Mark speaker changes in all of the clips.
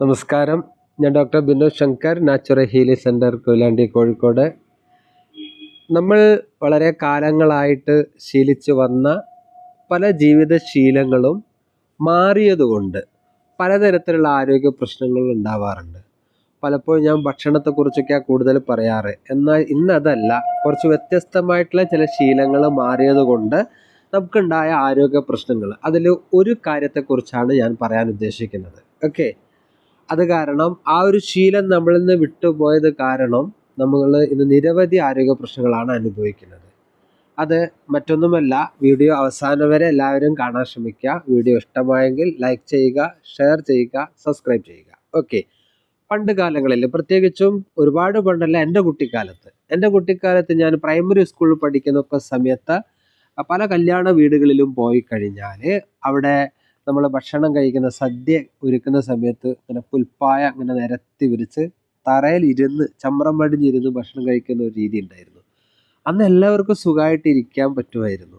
Speaker 1: നമസ്കാരം. ഞാൻ doctor Binod Shankar natural ഹീലി സെന്റർ കൊയിലാണ്ടി കോഴിക്കോട്. നമ്മൾ വളരെ കാലങ്ങളായിട്ട് ശീലിച്ചു വന്ന പല ജീവിതശീലങ്ങളും മാറിയതുകൊണ്ട് പലതരത്തിലുള്ള ആരോഗ്യ പ്രശ്നങ്ങൾ ഉണ്ടാവാറുണ്ട്. പലപ്പോഴും ഞാൻ ഭക്ഷണത്തെക്കുറിച്ചൊക്കെയാണ് കൂടുതൽ പറയാറ്. എന്നാൽ ഇന്നതല്ല കുറച്ച് വ്യത്യസ്തമായിട്ടുള്ള ചില ശീലങ്ങൾ മാറിയതുകൊണ്ട് നമുക്കുണ്ടായ ആരോഗ്യ പ്രശ്നങ്ങൾ. അതിൽ ഒരു കാര്യത്തെക്കുറിച്ചാണ് ഞാൻ പറയാൻ ഉദ്ദേശിക്കുന്നത്. ഓക്കെ? അത് കാരണം ആ ഒരു ശീലം നമ്മളിൽ നിന്ന് വിട്ടുപോയത് കാരണം നമ്മൾ ഇന്ന് നിരവധി ആരോഗ്യ പ്രശ്നങ്ങളാണ് അനുഭവിക്കുന്നത്. അത് മറ്റൊന്നുമല്ല വീഡിയോ അവസാനം വരെ എല്ലാവരും കാണാൻ ശ്രമിക്കുക. വീഡിയോ ഇഷ്ടമായെങ്കിൽ ലൈക്ക് ചെയ്യുക ഷെയർ ചെയ്യുക സബ്സ്ക്രൈബ് ചെയ്യുക. ഓക്കെ പണ്ട് കാലങ്ങളിൽ പ്രത്യേകിച്ചും ഒരുപാട് പണ്ടല്ല എന്റെ കുട്ടിക്കാലത്ത്. എന്റെ കുട്ടിക്കാലത്ത് ഞാൻ പ്രൈമറി സ്കൂളിൽ പഠിക്കുന്നൊക്കെ സമയത്ത് പല കല്യാണ വീടുകളിലും പോയി കഴിഞ്ഞാൽ അവിടെ നമ്മൾ ഭക്ഷണം കഴിക്കുന്ന സദ്യ ഒരുക്കുന്ന സമയത്ത് ഇങ്ങനെ പുൽപ്പായ അങ്ങനെ നിരത്തി വിരിച്ച് തറയിൽ ഇരുന്ന് ചമ്രം പടിഞ്ഞിരുന്ന് ഭക്ഷണം കഴിക്കുന്ന ഒരു രീതി ഉണ്ടായിരുന്നു. അന്ന് എല്ലാവർക്കും സുഖമായിട്ട് ഇരിക്കാൻ പറ്റുമായിരുന്നു.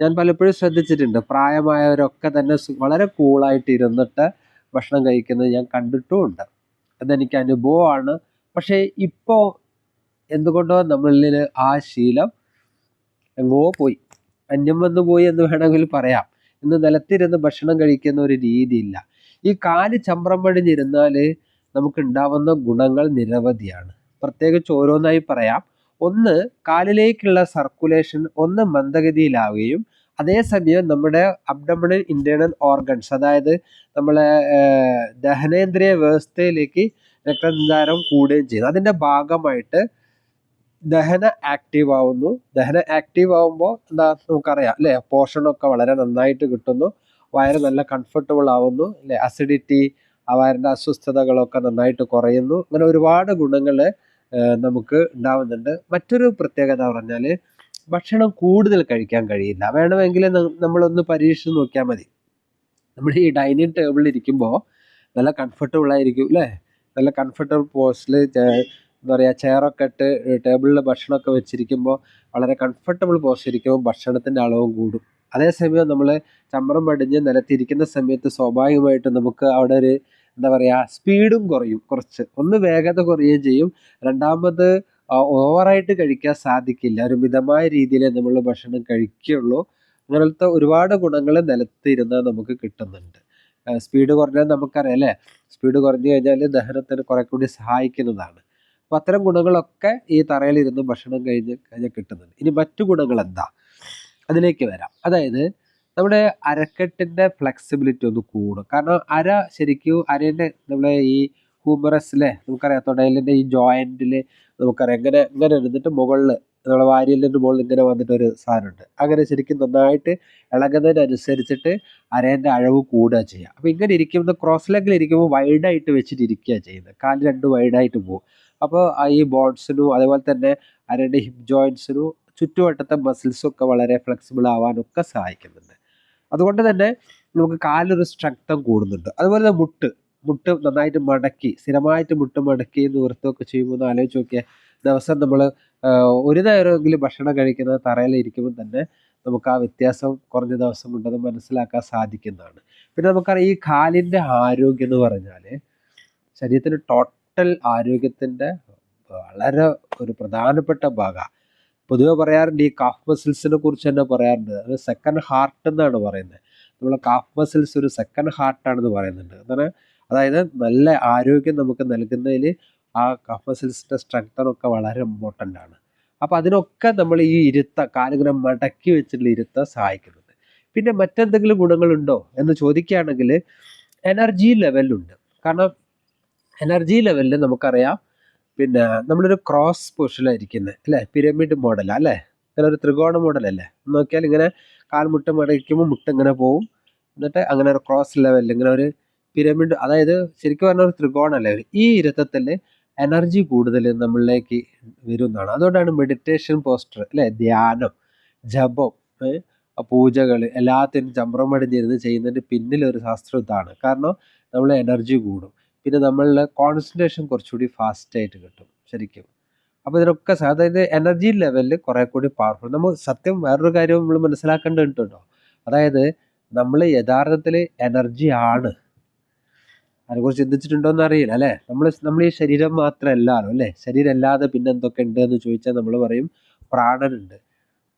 Speaker 1: ഞാൻ പലപ്പോഴും ശ്രദ്ധിച്ചിട്ടുണ്ട്. പ്രായമായവരൊക്കെ തന്നെ വളരെ കൂളായിട്ട് ഇരുന്നിട്ട് ഭക്ഷണം കഴിക്കുന്നത് ഞാൻ കണ്ടിട്ടുമുണ്ട്. അതെനിക്ക് അനുഭവമാണ്. പക്ഷേ ഇപ്പോൾ എന്തുകൊണ്ടോ നമ്മളിൽ ആ ശീലം എങ്ങോ പോയി. അന്യം വന്നു പോയി എന്ന് വേണമെങ്കിൽ പറയാം. ഇന്ന് നിലത്തിരുന്ന് ഭക്ഷണം കഴിക്കുന്ന ഒരു രീതിയില്ല. ഈ കാൽ ചമ്രം പടിഞ്ഞിരുന്നാൽ നമുക്ക് ഉണ്ടാവുന്ന ഗുണങ്ങൾ നിരവധിയാണ്. പ്രത്യേകിച്ച് ഓരോന്നായി പറയാം. ഒന്ന് കാലിലേക്കുള്ള സർക്കുലേഷൻ ഒന്ന് മന്ദഗതിയിലാവുകയും അതേസമയം നമ്മുടെ അബ്ഡമിനൽ ഇന്റേണൽ ഓർഗൻസ് അതായത് നമ്മളെ ദഹനേന്ദ്രിയ വ്യവസ്ഥയിലേക്ക് രക്തസഞ്ചാരം കൂടുകയും ചെയ്യുന്നു. അതിന്റെ ഭാഗമായിട്ട് ദഹന ആക്റ്റീവ് ആവുന്നു. ദഹന ആക്റ്റീവ് ആവുമ്പോൾ എന്താ നമുക്കറിയാം അല്ലേ? പോഷണമൊക്കെ വളരെ നന്നായിട്ട് കിട്ടുന്നു. വയറ് നല്ല കംഫർട്ടബിൾ ആവുന്നു അല്ലേ? അസിഡിറ്റി വയറിന്റെ അസ്വസ്ഥതകളൊക്കെ നന്നായിട്ട് കുറയുന്നു. അങ്ങനെ ഒരുപാട് ഗുണങ്ങൾ നമുക്ക് ഉണ്ടാവുന്നുണ്ട്. മറ്റൊരു പ്രത്യേകത പറഞ്ഞാൽ ഭക്ഷണം കൂടുതൽ കഴിക്കാൻ കഴിയില്ല. വേണമെങ്കിൽ നമ്മളൊന്ന് പരീക്ഷിച്ച് നോക്കിയാൽ മതി. നമ്മൾ ഈ ഡൈനിങ് ടേബിളിൽ ഇരിക്കുമ്പോൾ നല്ല കംഫർട്ടബിൾ ആയിരിക്കും അല്ലേ? നല്ല കംഫർട്ടബിൾ പോസ്റ്റിൽ എന്താ പറയുക ചെയറൊക്കെ ഇട്ട് ടേബിളിൽ ഭക്ഷണമൊക്കെ വെച്ചിരിക്കുമ്പോൾ വളരെ കംഫർട്ടബിൾ പോസ്റ്റ് ഇരിക്കുമ്പോൾ ഭക്ഷണത്തിന്റെ അളവും കൂടും. അതേസമയം നമ്മൾ ചമ്രം പടിഞ്ഞ് നിലത്തിരിക്കുന്ന സമയത്ത് സ്വാഭാവികമായിട്ട് നമുക്ക് അവിടെ ഒരു എന്താ പറയുക സ്പീഡും കുറയും കുറച്ച്. ഒന്ന് വേഗത കുറയുകയും ചെയ്യും. രണ്ടാമത് ഓവറായിട്ട് കഴിക്കാൻ സാധിക്കില്ല. ഒരു മിതമായ രീതിയിൽ നമ്മൾ ഭക്ഷണം കഴിക്കുകയുള്ളൂ അങ്ങനത്തെ ഒരുപാട് ഗുണങ്ങൾ നിലത്തിരുന്നാൽ നമുക്ക് കിട്ടുന്നുണ്ട്. സ്പീഡ് കുറഞ്ഞാൽ നമുക്കറിയാം അല്ലേ? സ്പീഡ് കുറഞ്ഞു കഴിഞ്ഞാൽ ദഹനത്തിന് കുറെ കൂടി സഹായിക്കുന്നതാണ്. അപ്പോൾ അത്തരം ഗുണങ്ങളൊക്കെ ഈ തറയിലിരുന്ന് ഭക്ഷണം കഴിഞ്ഞ് കഴിഞ്ഞാൽ കിട്ടുന്നുണ്ട്. ഇനി മറ്റു ഗുണങ്ങൾ എന്താ അതിലേക്ക് വരാം. അതായത് നമ്മുടെ അരക്കെട്ടിന്റെ ഫ്ലെക്സിബിലിറ്റി ഒന്ന് കൂടും. കാരണം അര ശരിക്കും അരേന്റെ നമ്മുടെ ഈ ഹൂമറസിലെ നമുക്കറിയാം തൊടയിലിന്റെ ഈ ജോയിന്റിൽ നമുക്കറിയാം. ഇങ്ങനെ ഇങ്ങനെ ഇരുന്നിട്ട് മുകളിൽ നമ്മുടെ വാരിയലിന്റെ മുകളിൽ ഇങ്ങനെ വന്നിട്ട് ഒരു സാധനമുണ്ട്. അങ്ങനെ ശരിക്കും നന്നായിട്ട് ഇളകുന്നതിനനുസരിച്ചിട്ട് അരേന്റെ അഴവ് കൂടുക ചെയ്യുക. അപ്പോൾ ഇങ്ങനെ ഇരിക്കുമ്പോൾ ക്രോസ് ലെഗിൽ ഇരിക്കുമ്പോൾ വൈഡായിട്ട് വെച്ചിട്ട് ഇരിക്കുക ചെയ്യുന്നത്. കാൽ രണ്ട് വൈഡായിട്ട് പോകും. അപ്പോൾ ഈ ബോൺസിനും അതേപോലെ തന്നെ അരയുടെ ഹിപ്പ് ജോയിൻസിനും ചുറ്റുവട്ടത്തെ മസിൽസും ഒക്കെ വളരെ ഫ്ലെക്സിബിൾ ആവാനൊക്കെ സഹായിക്കുന്നുണ്ട്. അതുകൊണ്ട് തന്നെ നമുക്ക് കാലൊരു സ്ട്രെങ്തം കൂടുന്നുണ്ട്. അതുപോലെ തന്നെ മുട്ട് മുട്ട് നന്നായിട്ട് മടക്കി സ്ഥിരമായിട്ട് മുട്ട് മടക്കി നിവൃത്തമൊക്കെ ചെയ്യുമ്പോൾ ഒന്ന് ആലോചിച്ച് നോക്കിയാൽ ദിവസം നമ്മൾ ഒരു നേരമെങ്കിലും ഭക്ഷണം കഴിക്കുന്നത് തറയിൽ ഇരിക്കുമ്പോൾ തന്നെ നമുക്ക് ആ വ്യത്യാസം കുറഞ്ഞ ദിവസം കൊണ്ടത് മനസ്സിലാക്കാൻ സാധിക്കുന്നതാണ്. പിന്നെ നമുക്കറിയാം ഈ കാലിന്റെ ആരോഗ്യം എന്ന് പറഞ്ഞാൽ ശരീരത്തിന് ടോട്ടൽ ആരോഗ്യത്തിന്റെ വളരെ ഒരു പ്രധാനപ്പെട്ട ഭാഗമാണ് പൊതുവെ പറയാറുണ്ട് ഈ കാഫ് മസിൽസിനെ കുറിച്ച് തന്നെ പറയാറുണ്ട്. അത് സെക്കൻഡ് ഹാർട്ട് എന്നാണ് പറയുന്നത്. നമ്മൾ കാഫ് മസിൽസ് ഒരു സെക്കൻഡ് ഹാർട്ടാണെന്ന് പറയുന്നുണ്ട്. എന്താണ് അതായത് നല്ല ആരോഗ്യം നമുക്ക് നൽകുന്നതിൽ ആ കഫ് മസിൽസിന്റെ സ്ട്രെങ്തനൊക്കെ വളരെ ഇമ്പോർട്ടന്റ് ആണ്. അപ്പോൾ അതിനൊക്കെ നമ്മൾ ഈ ഇരുത്ത കാലിങ്ങനെ മടക്കി വെച്ചിട്ടുള്ള ഇരുത്ത സഹായിക്കുന്നുണ്ട്. പിന്നെ മറ്റെന്തെങ്കിലും ഗുണങ്ങളുണ്ടോ എന്ന് ചോദിക്കുകയാണെങ്കിൽ എനർജി ലെവലുണ്ട് കാരണം എനർജി ലെവലിൽ നമുക്കറിയാം. പിന്നെ നമ്മളൊരു ക്രോസ് പൊസിഷനിലായിരിക്കുന്നത് അല്ലേ? പിരമിഡ് മോഡലാണ് അല്ലേ? അങ്ങനെ ഒരു ത്രികോണ മോഡലല്ലേ നോക്കിയാൽ ഇങ്ങനെ കാൽമുട്ട മടക്കുമ്പോൾ മുട്ട ഇങ്ങനെ പോവും. എന്നിട്ട് അങ്ങനെ ഒരു ക്രോസ് ലെവലിൽ ഇങ്ങനെ ഒരു പിരമിഡ് അതായത് ശരിക്കും പറഞ്ഞ ഒരു ത്രികോണല്ലേ ഈ ഇരുത്തത്തിൽ എനർജി കൂടുതൽ നമ്മളിലേക്ക് വരുന്നതാണ്. അതുകൊണ്ടാണ് മെഡിറ്റേഷൻ പോസ്റ്റർ അല്ലേ? ധ്യാനം ജപം പൂജകൾ എല്ലാത്തിനും ചമ്രം അടിഞ്ഞിരുന്ന് ചെയ്യുന്നതിന്റെ പിന്നിലൊരു ശാസ്ത്രം ഇതാണ്. കാരണം നമ്മൾ എനർജി കൂടും. പിന്നെ നമ്മളുടെ കോൺസെൻട്രേഷൻ കുറച്ചുകൂടി ഫാസ്റ്റായിട്ട് കിട്ടും ശരിക്കും. അപ്പോൾ ഇതിനൊക്കെ അതായത് എനർജി ലെവലിൽ കുറെ കൂടി പവർഫുൾ നമ്മൾ സത്യം വേറൊരു കാര്യം നമ്മൾ മനസ്സിലാക്കേണ്ടതുണ്ടോ അതായത് നമ്മൾ യഥാർത്ഥത്തിൽ എനർജി ആണ്. അതിനെക്കുറിച്ച് ചിന്തിച്ചിട്ടുണ്ടോ എന്ന് അറിയില്ല അല്ലേ? നമ്മൾ നമ്മൾ ഈ ശരീരം മാത്രമല്ലാലോ അല്ലേ? ശരീരം അല്ലാതെ പിന്നെ എന്തൊക്കെ ഉണ്ട് എന്ന് ചോദിച്ചാൽ നമ്മൾ പറയും പ്രാണനുണ്ട്.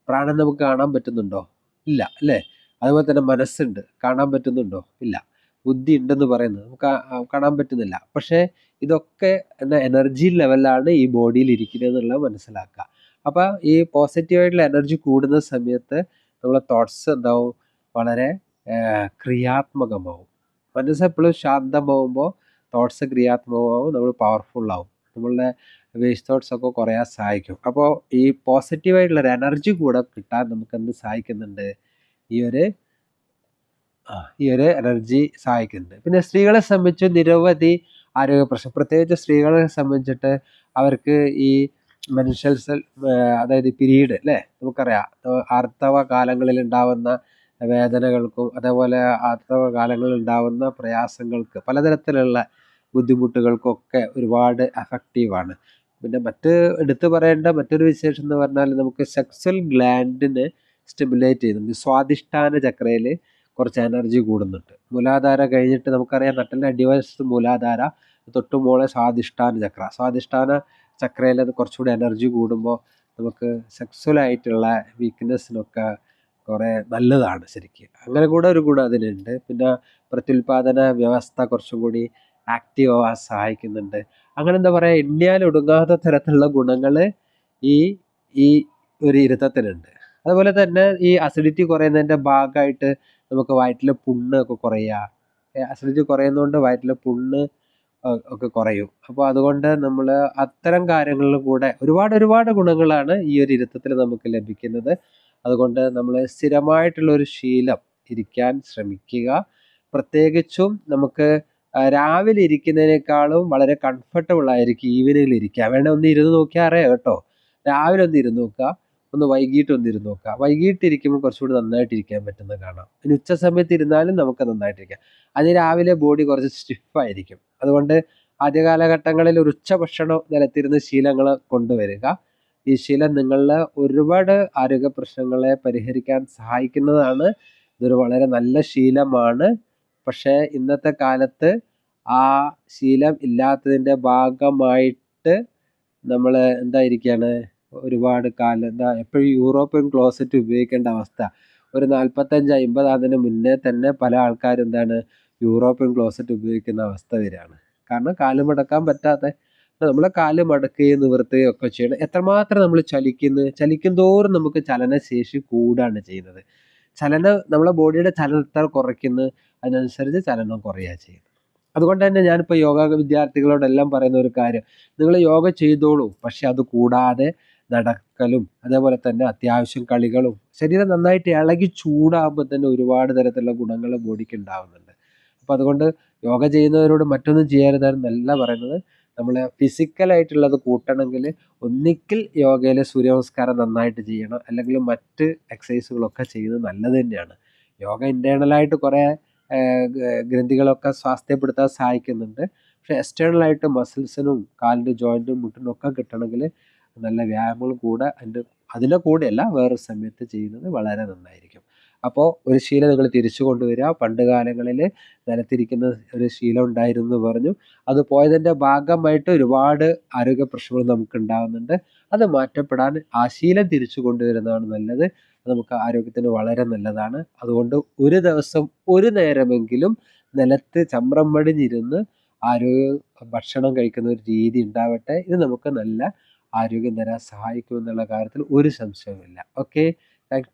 Speaker 1: പ്രാണൻ നമുക്ക് കാണാൻ പറ്റുന്നുണ്ടോ? ഇല്ല അല്ലേ? അതുപോലെ തന്നെ മനസ്സുണ്ട് കാണാൻ പറ്റുന്നുണ്ടോ? ഇല്ല. ബുദ്ധി ഉണ്ടെന്ന് പറയുന്നത്. നമുക്ക് കാണാൻ പറ്റുന്നില്ല. പക്ഷേ ഇതൊക്കെ എനർജി ലെവലാണ് ഈ ബോഡിയിൽ ഇരിക്കുന്നത് എന്നുള്ളത് മനസ്സിലാക്കുക. അപ്പോൾ ഈ പോസിറ്റീവായിട്ടുള്ള എനർജി കൂടുന്ന സമയത്ത് നമ്മളെ തോട്ട്സ് എന്താവും? വളരെ ക്രിയാത്മകമാവും. മനസ്സ് എപ്പോഴും ശാന്തമാവുമ്പോൾ തോട്ട്സ് ക്രിയാത്മകമാവും നമ്മൾ പവർഫുൾ ആവും നമ്മളുടെ വേസ്റ്റ് തോട്ട്സ് ഒക്കെ കുറയാൻ സഹായിക്കും. അപ്പോൾ ഈ പോസിറ്റീവായിട്ടുള്ള ഒരു എനർജി കൂടെ കിട്ടാൻ നമുക്ക് എന്ത് സഹായിക്കുന്നുണ്ട്? ഈ ഒരു ഈ ഒരു എനർജി സഹായിക്കുന്നുണ്ട്. പിന്നെ സ്ത്രീകളെ സംബന്ധിച്ച് നിരവധി ആരോഗ്യ പ്രശ്നം. പ്രത്യേകിച്ച് സ്ത്രീകളെ സംബന്ധിച്ചിട്ട് അവർക്ക് ഈ മെൻഷൽസ് അതായത് പിരീഡ് അല്ലേ നമുക്കറിയാം. ആർത്തവ കാലങ്ങളിൽ ഉണ്ടാവുന്ന വേദനകൾക്കും അതേപോലെ ആർത്തവ കാലങ്ങളിൽ ഉണ്ടാവുന്ന പ്രയാസങ്ങൾക്ക് പലതരത്തിലുള്ള ബുദ്ധിമുട്ടുകൾക്കൊക്കെ ഒരുപാട് എഫക്റ്റീവാണ് പിന്നെ മറ്റ് എടുത്തു പറയേണ്ട മറ്റൊരു വിശേഷം എന്ന് പറഞ്ഞാൽ നമുക്ക് സെക്സൽ ഗ്ലാൻഡിനെ സ്റ്റിമുലേറ്റ് ചെയ്യുന്നുണ്ട്. സ്വാധിഷ്ഠാന ചക്രയിൽ കുറച്ച് എനർജി കൂടുന്നുണ്ട്. മൂലാധാര കഴിഞ്ഞിട്ട് നമുക്കറിയാം നട്ടലിന്റെ അടിവശത്ത് മൂലാധാര തൊട്ടുമോളെ സ്വാധിഷ്ഠാന ചക്ര. സ്വാധിഷ്ഠാന ചക്രയിൽ കുറച്ചുകൂടി എനർജി കൂടുമ്പോൾ നമുക്ക് സെക്സ്വലായിട്ടുള്ള വീക്ക്നെസ്സിനൊക്കെ കുറേ നല്ലതാണ് ശരിക്കും. അങ്ങനെ കൂടെ ഒരു ഗുണം അതിനുണ്ട് പിന്നെ പ്രത്യുൽപാദന വ്യവസ്ഥ കുറച്ചും കൂടി ആക്റ്റീവ് ആവാൻ സഹായിക്കുന്നുണ്ട്. അങ്ങനെ എന്താ പറയുക എണ്ണിയാൽ ഒടുങ്ങാത്ത തരത്തിലുള്ള ഗുണങ്ങൾ ഈ ഈ ഒരു ഇരുത്തത്തിനുണ്ട് അതുപോലെ തന്നെ ഈ അസിഡിറ്റി കുറയുന്നതിന്റെ ഭാഗമായിട്ട് നമുക്ക് വയറ്റിലെ പുണ്ണ് ഒക്കെ കുറയുക. അസിഡിറ്റി കുറയുന്നതുകൊണ്ട് വയറ്റിലെ പുണ്ണ് ഒക്കെ കുറയും. അപ്പോൾ അതുകൊണ്ട് നമ്മൾ അത്തരം കാര്യങ്ങളിൽ കൂടെ ഒരുപാട് ഒരുപാട് ഗുണങ്ങളാണ് ഈ ഒരു ഇരുത്തത്തിൽ നമുക്ക് ലഭിക്കുന്നത്. അതുകൊണ്ട് നമ്മൾ സ്ഥിരമായിട്ടുള്ള ഒരു ശീലം ഇരിക്കാൻ ശ്രമിക്കുക. പ്രത്യേകിച്ചും നമുക്ക് രാവിലെ ഇരിക്കുന്നതിനേക്കാളും വളരെ കംഫർട്ടബിൾ ആയിരിക്കും ഈവനിങ്ങിൽ ഇരിക്കുക. വേണേ ഒന്ന് ഇരുന്ന് നോക്കിയാൽ അറിയാം കേട്ടോ. രാവിലെ ഒന്ന് ഇരുന്ന് നോക്കുക. ഒന്ന് വൈകിട്ട് ഒന്നിരുന്ന് നോക്കുക വൈകിട്ട് ഇരിക്കുമ്പോൾ കുറച്ചുകൂടി നന്നായിട്ട് ഇരിക്കാൻ പറ്റുന്നത് കാണാം. ഇനി ഉച്ച സമയത്ത് ഇരുന്നാലും നമുക്ക് നന്നായിട്ടിരിക്കാം. അത് രാവിലെ ബോഡി കുറച്ച് സ്റ്റിഫായിരിക്കും അതുകൊണ്ട് ആദ്യ കാലഘട്ടങ്ങളിൽ ഒരു ഉച്ച ഭക്ഷണം നിലത്തിരുന്ന് ശീലങ്ങൾ കൊണ്ടുവരിക. ഈ ശീലം നിങ്ങളുടെ ഒരുപാട് ആരോഗ്യ പ്രശ്നങ്ങളെ പരിഹരിക്കാൻ സഹായിക്കുന്നതാണ്. ഇതൊരു വളരെ നല്ല ശീലമാണ്. പക്ഷേ ഇന്നത്തെ കാലത്ത് ആ ശീലം ഇല്ലാത്തതിന്റെ ഭാഗമായിട്ട് നമ്മൾ എന്തായിരിക്കുകയാണ് ഒരുപാട് കാലം. എന്താ എപ്പോഴും യൂറോപ്യൻ ക്ലോസറ്റ് ഉപയോഗിക്കേണ്ട അവസ്ഥ. ഒരു നാൽപ്പത്തഞ്ച് അമ്പതാകുന്നതിന് മുന്നേ തന്നെ പല ആൾക്കാരും എന്താണ് യൂറോപ്യൻ ക്ലോസറ്റ് ഉപയോഗിക്കുന്ന അവസ്ഥ വരികയാണ്. കാരണം കാൽ മടക്കാൻ പറ്റാത്ത നമ്മളെ കാൽ മടക്കുകയും നിവർത്തുകയും ഒക്കെ ചെയ്യണം. എത്രമാത്രം നമ്മൾ ചലിക്കുന്നു ചലിക്കും തോറും നമുക്ക് ചലനശേഷി കൂടാണ് ചെയ്യുന്നത്. ചലനം നമ്മളെ ബോഡിയുടെ ചലനത്തെ കുറയ്ക്കുന്നു അതിനനുസരിച്ച് ചലനം കുറയുക ചെയ്യുന്നത്. അതുകൊണ്ട് തന്നെ ഞാനിപ്പോൾ യോഗ വിദ്യാർത്ഥികളോടെല്ലാം പറയുന്ന ഒരു കാര്യം. നിങ്ങൾ യോഗ ചെയ്തോളൂ പക്ഷെ അത് കൂടാതെ നടക്കലും അതേപോലെ തന്നെ അത്യാവശ്യം കളികളും ശരീരം നന്നായിട്ട് ഇളകി ചൂടാകുമ്പോൾ തന്നെ ഒരുപാട് തരത്തിലുള്ള ഗുണങ്ങൾ ബോഡിക്ക് ഉണ്ടാകുന്നുണ്ട് അപ്പോൾ അതുകൊണ്ട് യോഗ ചെയ്യുന്നവരോട് മറ്റൊന്നും ചെയ്യരുതെന്നല്ല പറയുന്നത്. നമ്മൾ ഫിസിക്കലായിട്ടുള്ളത് കൂട്ടണമെങ്കിൽ ഒന്നിക്കിൽ യോഗയിലെ സൂര്യനമസ്കാരം നന്നായിട്ട് ചെയ്യണം. അല്ലെങ്കിൽ മറ്റ് എക്സസൈസുകളൊക്കെ ചെയ്യുന്നത് നല്ലത് തന്നെയാണ്. യോഗ ഇന്റേർണലായിട്ട് കുറേ ഗ്രന്ഥികളൊക്കെ സ്വാസ്ഥ്യപ്പെടുത്താൻ സഹായിക്കുന്നുണ്ട്. പക്ഷേ എക്സ്റ്റേണലായിട്ട് മസിൽസിനും കാലിന്റെ ജോയിന്റും മുട്ടിനും ഒക്കെ കിട്ടണമെങ്കിൽ നല്ല വ്യായാമങ്ങളും കൂടെ അതിന്റെ അതിന്റെ കൂടെയല്ല വേറൊരു സമയത്ത് ചെയ്യുന്നത് വളരെ നന്നായിരിക്കും. അപ്പോൾ ഒരു ശീലം നിങ്ങൾ തിരിച്ചു കൊണ്ടുവരിക. പണ്ട് കാലങ്ങളിൽ നിലത്തിരിക്കുന്ന ഒരു ശീലം ഉണ്ടായിരുന്നു എന്ന് പറഞ്ഞു. അത് പോയതിന്റെ ഭാഗമായിട്ട് ഒരുപാട് ആരോഗ്യ പ്രശ്നങ്ങൾ നമുക്ക് ഉണ്ടാകുന്നുണ്ട്. അത് മാറ്റപ്പെടാൻ ആ ശീലം തിരിച്ചു കൊണ്ടുവരുന്നതാണ് നല്ലത്. നമുക്ക് ആരോഗ്യത്തിന് വളരെ നല്ലതാണ്. അതുകൊണ്ട് ഒരു ദിവസം ഒരു നേരമെങ്കിലും നിലത്ത് ചമ്രം പടിഞ്ഞിരുന്ന് ആരോഗ്യ ഭക്ഷണം കഴിക്കുന്ന ഒരു രീതി ഉണ്ടാവട്ടെ. ഇത് നമുക്ക് നല്ല ആരോഗ്യം തരാൻ സഹായിക്കുമെന്നുള്ള കാര്യത്തിൽ ഒരു സംശയവുമില്ല. Okay thank